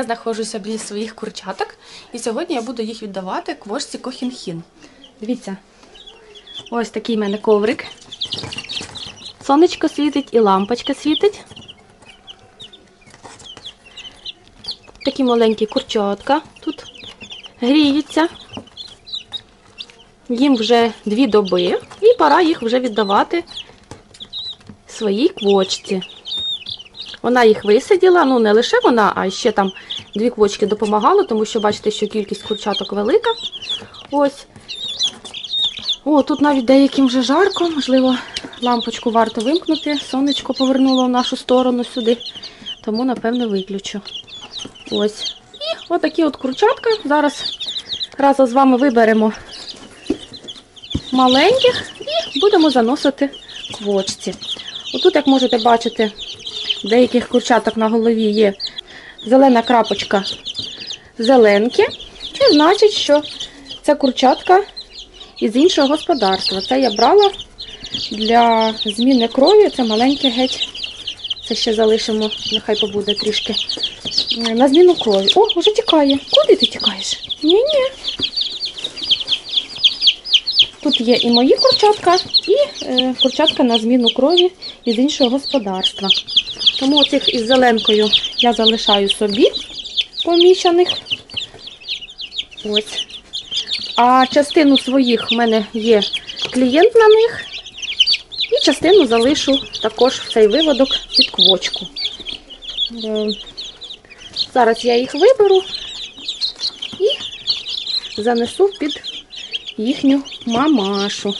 Я знаходжуся біля своїх курчаток, і сьогодні я буду їх віддавати квошці Кохінхін. Дивіться, ось такий в мене коврик. Сонечко світить і лампочка світить. Такі маленькі курчатка тут гріються. Їм вже дві доби, і пора їх вже віддавати своїй квочці. Вона їх висиділа, ну не лише вона, а ще там дві квочки допомагали, тому що бачите, що кількість курчаток велика. Ось. О, тут навіть деяким вже жарко, можливо, лампочку варто вимкнути. Сонечко повернуло в нашу сторону сюди, тому, напевно, виключу. Ось. І отакі от курчатка. Зараз разом з вами виберемо маленьких і будемо заносити квочці. Отут, як можете бачити, деяких курчаток на голові є зелена крапочка зеленки. Це значить, що це курчатка із іншого господарства. Це я брала для зміни крові. Це маленьке геть. Це ще залишимо, нехай побуде трішки. Е, На зміну крові. О, вже тікає. Куди ти тікаєш? Ні-ні. Тут є і мої курчатка, і е, курчатка на зміну крові із іншого господарства. Тому оцих із зеленкою я залишаю собі поміщених. Ось. А частину своїх в мене є клієнт на них. І частину залишу також в цей виводок під квочку. Е, Зараз я їх виберу і занесу під їхню мамашу.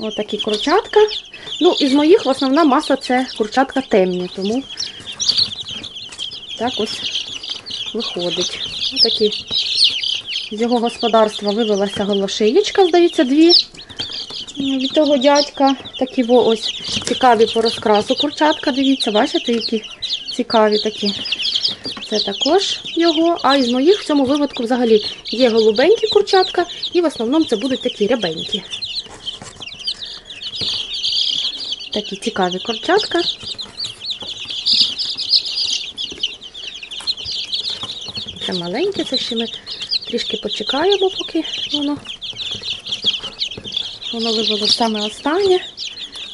Отакі курчатка. Ну, із моїх основна маса це курчатка темні, тому так ось виходить. Отакі з його господарства вивелася голошиєчка, здається, дві від того дядька. Такі ось цікаві по розкрасу курчатка. Дивіться, бачите, які цікаві такі. Це також його. А із моїх в цьому випадку взагалі є голубенькі курчатка, і в основному це будуть такі рябенькі. Такі цікаві курчатка. Це маленьке, це ще ми трішки почекаємо, поки воно, воно вивело саме останнє.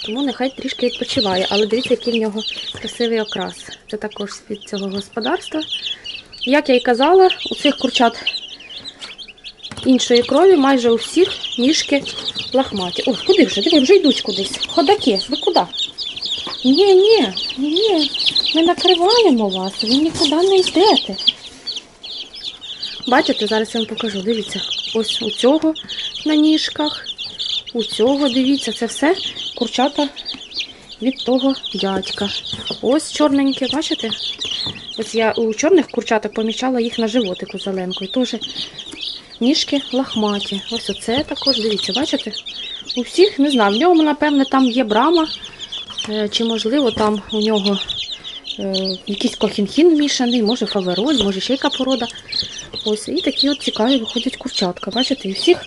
Тому нехай трішки відпочиває. Але дивіться, який в нього красивий окрас. Це також від цього господарства. Як я і казала, у цих курчат іншої крові майже у всіх ніжки лахматі. Ой, куди вже? Диви, вже йдуть кудись. Ходаки, ви куди? Ні, ні, ні, ми накриваємо вас, ви нікуди не йдете. Бачите, зараз я вам покажу. Дивіться, ось у цього на ніжках, у цього, дивіться, це все курчата від того дядька. Ось чорненьке, бачите? Ось я у чорних курчаток помічала їх на животику зеленкою. Теж ніжки лахматі. Ось оце також, дивіться, бачите? У всіх, не знаю, в ньому, напевне, там є брама, е, чи, можливо, там у нього е, якийсь кохінхін вмішаний, може фавероль, може ще яка порода. Ось, і такі от цікаві виходять курчатка. Бачите, і всіх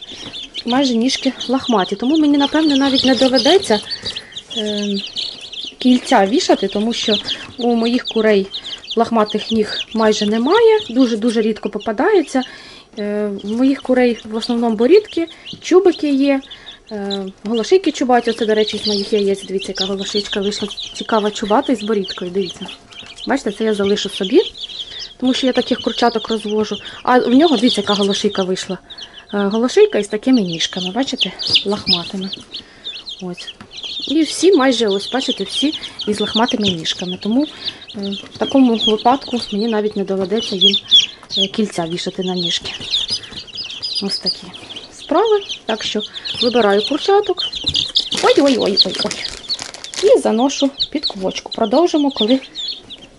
майже ніжки лахматі. Тому мені, напевне, навіть не доведеться е, кільця вішати, тому що у моїх курей лахматих ніг майже немає, дуже-дуже рідко попадається. Е, моїх курей в основному борідки, чубики є, е, голошийки чубаті. Оце, до речі, з моїх яєць. Дивіться, яка голошичка вийшла цікава чубата із борідкою. Дивіться. Бачите, це я залишу собі, тому що я таких курчаток розвожу. А в нього, дивіться, яка голошийка вийшла. Е, Голошийка із такими ніжками, бачите, лахматими. Ось. І всі майже, ось бачите, всі із лахматими ніжками. Тому в такому випадку мені навіть не доведеться їм кільця вішати на ніжки. Ось такі справи. Так що вибираю курчаток. Ой-ой-ой-ой-ой. І заношу під квочку. Продовжимо, коли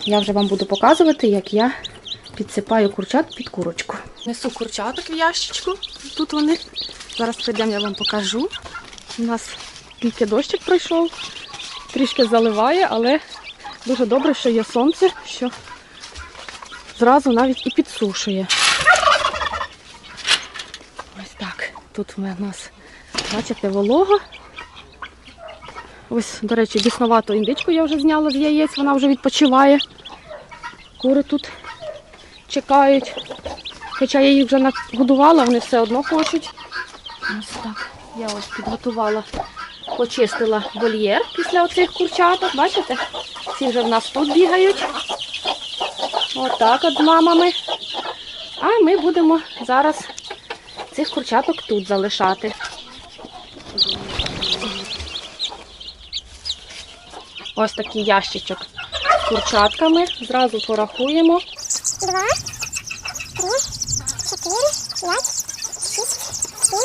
я вже вам буду показувати, як я підсипаю курчат під курочку. Несу курчаток в ящичку. Тут вони. Зараз прийдемо, я вам покажу. У нас тільки дощик пройшов, трішки заливає, але дуже добре, що є сонце, що зразу навіть і підсушує. Ось так. Тут у нас, бачите, волога. Ось, до речі, біснувату індичку я вже зняла з яєць, вона вже відпочиває. Кури тут чекають. Хоча я їх вже нагодувала, вони все одно хочуть. Ось так. Я ось підготувала, почистила вольєр після оцих курчаток. Бачите? Ці вже в нас тут бігають. Отак от мамами. А ми будемо зараз цих курчаток тут залишати. Ось такий ящичок з курчатками. Зразу порахуємо. два, три, чотири, п'ять, шість, сім,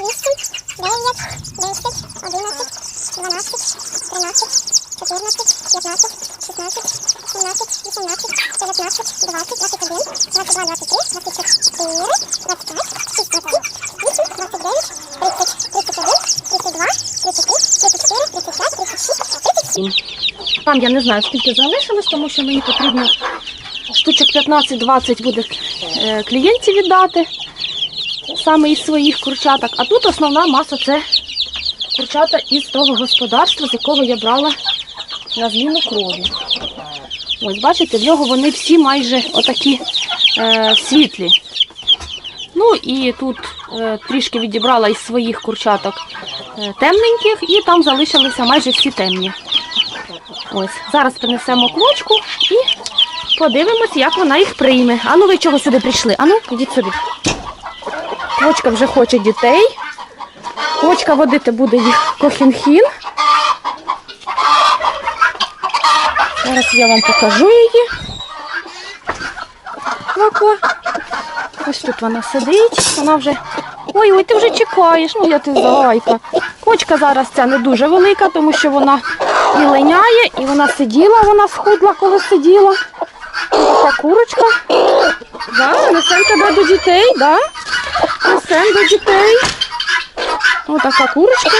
вісім, дев'ять, десять, одинадцять, дванадцять, тринадцять, чотирнадцять, п'ятнадцять, шістнадцять, сімнадцять, вісімнадцять, дев'ятнадцять, двадцять, двадцять один, двадцять два, двадцять три, двадцять чотири, двадцять п'ять, шість, двадцять вісім, двадцять дев'ять, тридцять, тридцять один, тридцять два, три, тридцять чотири, тридцять п'ять, тридцять шість, тридцять. Там я не знаю, скільки залишилось, тому що мені потрібно штучок 15-20 буде е, клієнтів віддати саме із своїх курчаток. А тут основна маса це курчата із того господарства, з якого я брала на зміну крові. Ось, бачите, в нього вони всі майже отакі е, світлі. Ну і тут е, трішки відібрала із своїх курчаток е, темненьких, і там залишилися майже всі темні. Ось, зараз принесемо квочку і подивимось, як вона їх прийме. Ану, ви чого сюди прийшли? Ану, ідіть сюди. Квочка вже хоче дітей. Квочка водити буде їх кохінхін. Зараз я вам покажу її. Ква-ква. Ось тут вона сидить, вона вже. Ой, ой, ти вже чекаєш, ну я ти зайка. Кочка зараз ця не дуже велика, тому що вона і линяє, і вона сиділа, вона схудла, коли сиділа. Така курочка. Да, несем тебе до дітей, да? Несем до дітей. Ось така курочка.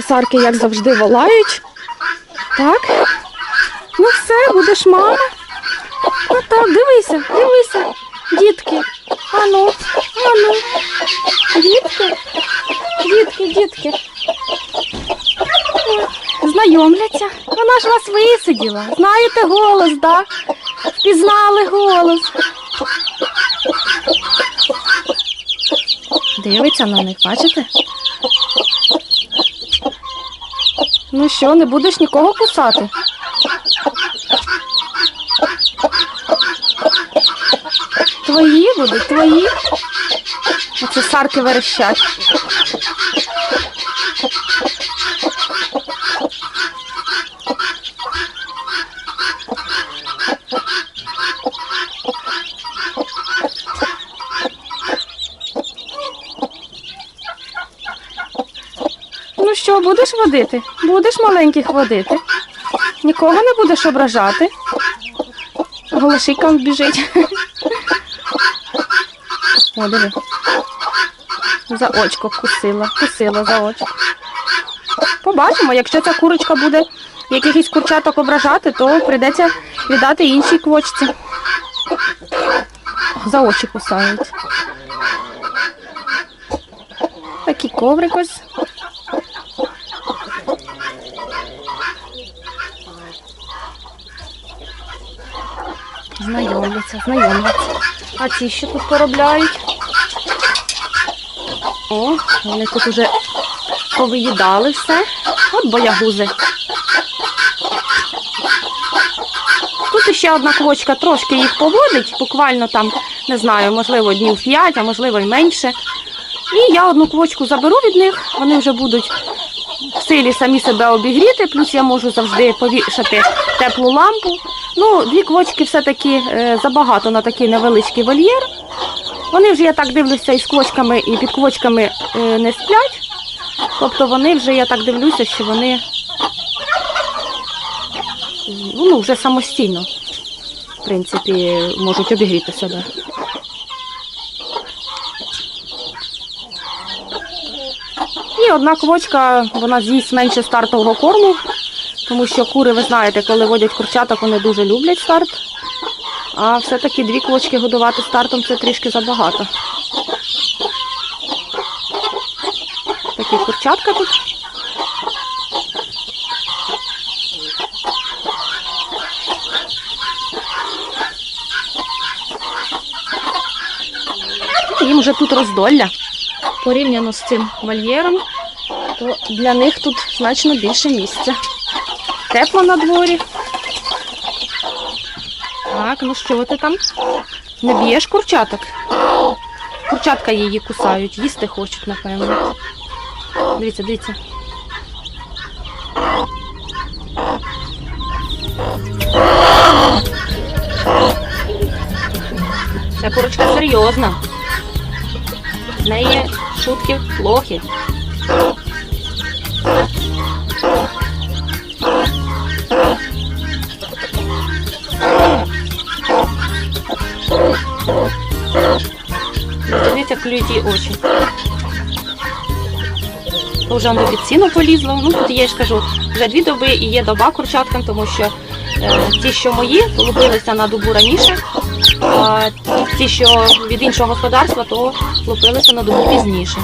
Цесарки, як завжди, волають. Так. Ну все, будеш мама. Отак, дивися, дивися. Дітки. Ану, ану. Дітки. Дітки, дітки. Знайомляться. Вона ж вас висиділа. Знаєте голос, да? Впізнали голос. Дивиться на них, бачите? Ну що, не будеш нікого кусати? Твої будуть, твої. Оце сарки верещать. Ну що, будеш водити? Будеш маленьких водити? Нікого не будеш ображати? Голошикам біжить. О, диви. За очко кусила, кусила за очко. Побачимо, якщо ця курочка буде якихось курчаток ображати, то прийдеться віддати іншій квочці. За очі кусають. Такий коврик ось. Знайомляться, знайомляться. А ці що тут поробляють? О, вони тут уже повиїдали все. От боягузи. Тут ще одна квочка трошки їх поводить, буквально там, не знаю, можливо, днів 5, а можливо й менше. І я одну квочку заберу від них, вони вже будуть силі самі себе обігріти, плюс я можу завжди повішати теплу лампу. Ну, дві квочки все-таки е, забагато на такий невеличкий вольєр. Вони вже, я так дивлюся, із квочками і під квочками е, не сплять. Тобто вони вже, я так дивлюся, що вони ну, вже самостійно, в принципі, можуть обігріти себе. І одна квочка, вона з'їсть менше стартового корму, тому що кури, ви знаєте, коли водять курчаток, вони дуже люблять старт. А все-таки дві квочки годувати стартом це трішки забагато. Такі курчатка тут. Їм вже тут роздолля. Порівняно з цим вольєром, то для них тут значно більше місця. Тепло на дворі. Так, ну що ти там? Не б'єш курчаток? Курчатка її кусають, їсти хочуть, напевно. Дивіться, дивіться. Ця курочка серйозна. З неї шутки плохі. Дивіться, клюють її очі. То Вже воно під сіно полізло. Ну тут я ж кажу, вже дві доби і є доба курчаткам, тому що е, ті, що мої, лупилися на добу раніше, ті, що від іншого господарства, то лупилися на добу пізніше.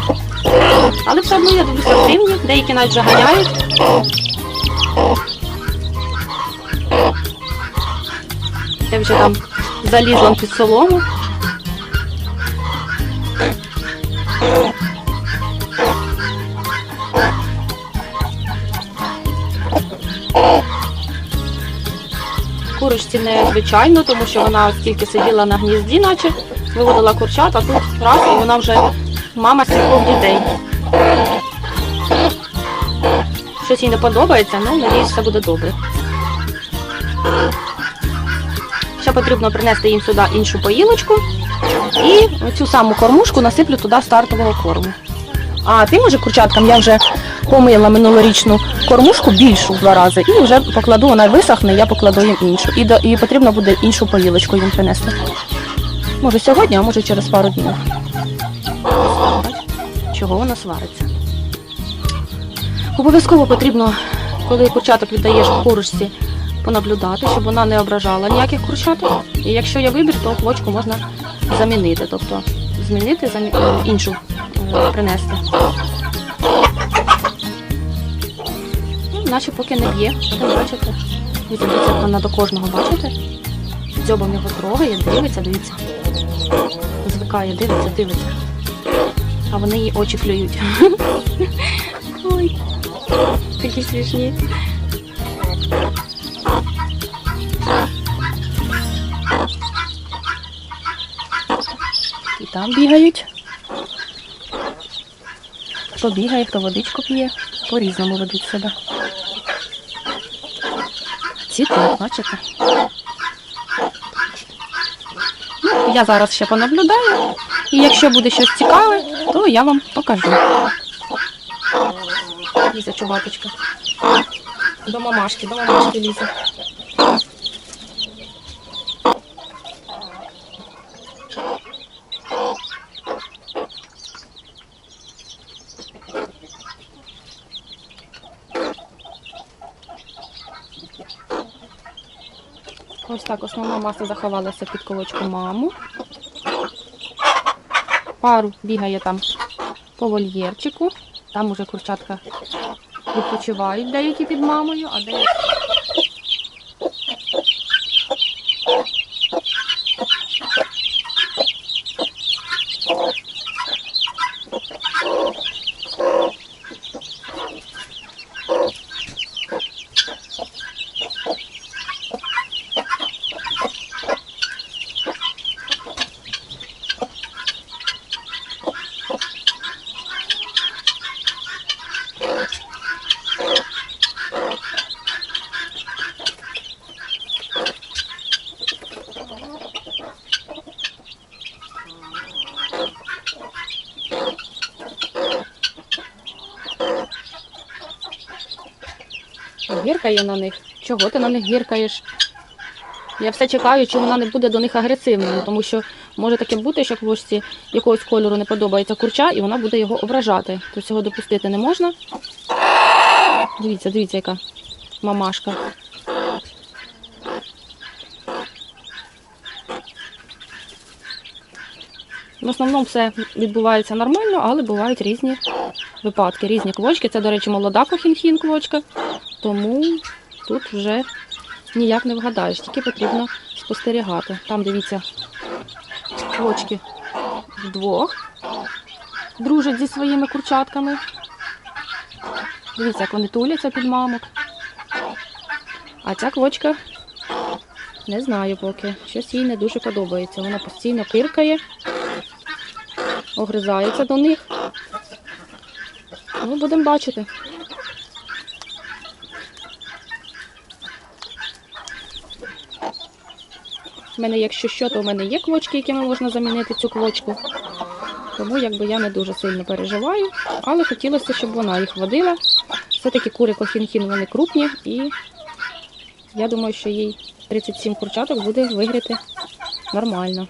Але все одно я дивлюся активні, деякі навіть заганяють. ганяють. Я вже там залізла під солому. Курочці незвичайно, тому що вона тільки сиділа на гнізді, наче виводила курчат, а тут раз і вона вже мама сількох дітей. Щось їй не подобається, ну надіюсь, все буде добре. Ще потрібно принести їм сюди іншу поїлочку і цю саму кормушку насиплю туди стартового корму. А тим уже курчаткам я вже помила минулорічну кормушку більшу в два рази, і вже покладу, вона висохне, я покладу їм іншу. І, до, і потрібно буде іншу поїлочку їм принести. Може сьогодні, а може через пару днів. Чого вона свариться? Обов'язково потрібно, коли курчаток віддаєш курочці, понаблюдати, щоб вона не ображала ніяких курчаток. І якщо є вибір, то квочку можна замінити, тобто змінити, замі... е, іншу е, принести. Наче поки не б'є, ви бачите. Як вона до кожного, бачите? Дзьобом його трогає, дивиться, дивіться. Звикає, дивиться, дивиться. А вони її очі клюють. Ой, такі смішні. І там бігають. Хто бігає, хто водичку п'є, по-різному ведуть себе. Ці бачите? Ну, я зараз ще понаблюдаю, і якщо буде щось цікаве, то я вам покажу. Ліза чубаточка. До мамашки, до мамашки лізе. Ось так основна маса заховалася під колочку маму. Пару бігає там по вольєрчику. Там уже курчатка відпочивають деякі під мамою, а деякі. Гіркає на них. Чого ти на них гіркаєш? Я все чекаю, чи вона не буде до них агресивною, тому що може таке бути, що квочці якогось кольору не подобається курча, і вона буде його ображати. То цього допустити не можна. Дивіться, дивіться, яка мамашка. В основному все відбувається нормально, але бувають різні випадки, різні квочки. Це, до речі, молода кохінхін квочка, тому тут вже ніяк не вгадаєш, тільки потрібно спостерігати. Там, дивіться, квочки вдвох. Дружать зі своїми курчатками. Дивіться, як вони туляться під мамок. А ця квочка не знаю поки. Щось їй не дуже подобається. Вона постійно киркає, огризається до них. Ну, будемо бачити. У мене, якщо що, то в мене є клочки, якими можна замінити цю клочку. Тому якби я не дуже сильно переживаю, але хотілося, щоб вона їх водила. Все-таки кури кофінхін вони крупні, і я думаю, що їй 37 курчаток буде вигріти нормально.